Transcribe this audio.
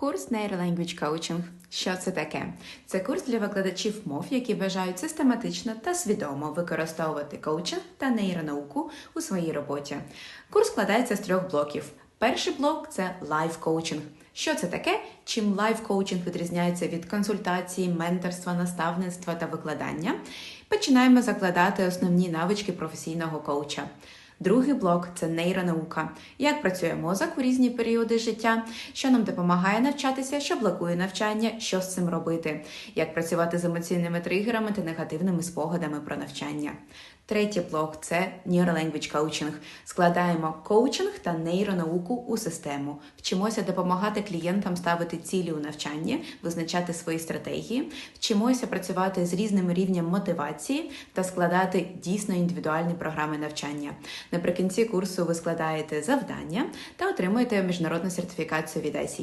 Курс Neurolanguage Coaching. Що це таке? Це курс для викладачів мов, які бажають систематично та свідомо використовувати коучинг та нейронауку у своїй роботі. Курс складається з трьох блоків. Перший блок це лайф-коучинг. Що це таке? Чим лайф-коучинг відрізняється від консультації, менторства, наставництва та викладання? Починаємо закладати основні навички професійного коуча. Другий блок це нейронаука. Як працює мозок у різні періоди життя, що нам допомагає навчатися, що блокує навчання, що з цим робити, як працювати з емоційними тригерами та негативними спогадами про навчання. Третій блок це Neurolanguage Coaching. Складаємо коучинг та нейронауку у систему. Вчимося допомагати клієнтам ставити цілі у навчанні, визначати свої стратегії, вчимося працювати з різним рівнем мотивації та складати дійсно індивідуальні програми навчання. Наприкінці курсу ви складаєте завдання та отримуєте міжнародну сертифікацію від ICF.